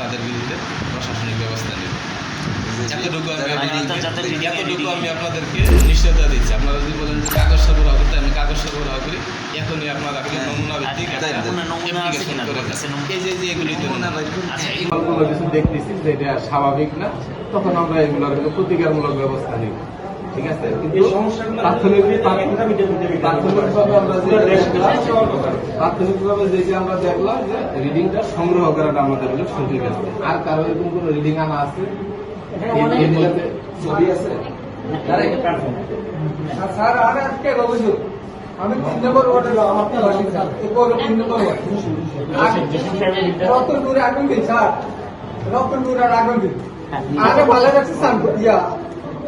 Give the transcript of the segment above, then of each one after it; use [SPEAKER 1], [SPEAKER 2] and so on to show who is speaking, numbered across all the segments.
[SPEAKER 1] তাদের বিরুদ্ধে প্রশাসনিক ব্যবস্থা নেব। এতটুকু আমি এতটুকু আমি আপনাদেরকে নিশ্চয়তা দিচ্ছি। আপনারা যদি বলেন যে কাগজ সরবরাহ করতে আমি কাগজ সরবরাহ করি এখনই আপনারা আপনি
[SPEAKER 2] হ্যাঁ,
[SPEAKER 1] নমুনা ভিত্তিক? এই যে যে এগুলি।
[SPEAKER 2] আচ্ছা,
[SPEAKER 3] কোনো কিছু দেখতেছি যে এটা স্বাভাবিক না তখন আমরা এগুলোর প্রতিকারমূলক ব্যবস্থা নিব। ঠিক আছে? কিন্তু প্রাথমিক প্রাথমিকভাবে আমরা যে প্রাথমিকভাবে যে যে আমরা দেখলাম যে রিডিংটা সংগ্রহ করাটা আমাদের হলো সঠিক আছে। আর কারও এরকম কোনো রিডিং আনা আছে? ছবি আছে?
[SPEAKER 4] স্যার আর আজকে অভিযোগ। আমি তিন নম্বর ওয়ার্ডে আপনার বাসিন্দা এরপর তিন নম্বর ওয়ার্ড। রতনপুরে আগুন দিন স্যার। রতনপুরে আর আগুন দিন। আরে ভালো রাখছে স্যার ইয়া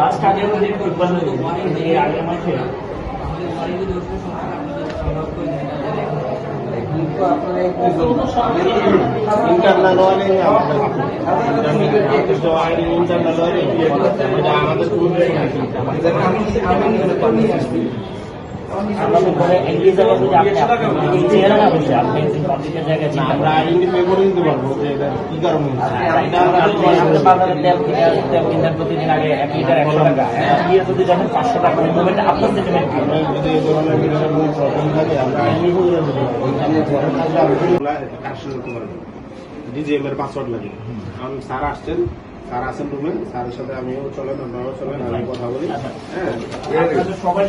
[SPEAKER 2] লাস্ট আগে মাসে।
[SPEAKER 5] ইন্টারনাল ওয়ারিং ইন্টারনাল ওয়ারিং আমাদের
[SPEAKER 2] আমরা
[SPEAKER 5] করে পারব যে এটা কি কারণে
[SPEAKER 2] যদি
[SPEAKER 5] এই ধরনের মিটারের কোনো প্রবলেম থাকে আমরা করে ডিজিএম এর পাসওয়ার্ড লাগে কারণ স্যার আসছেন স্যার আছেন রুমে স্যারের সাথে আমিও চলেন আপনারাও চলেন আমি কথা বলি। হ্যাঁ।
[SPEAKER 2] সবাই।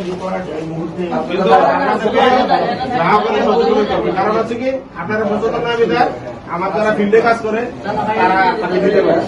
[SPEAKER 5] কারণ হচ্ছে কি আপনারা সচেতন না বিধায় আমার যারা ফিল্ডে কাজ করে তারা দিতে পারে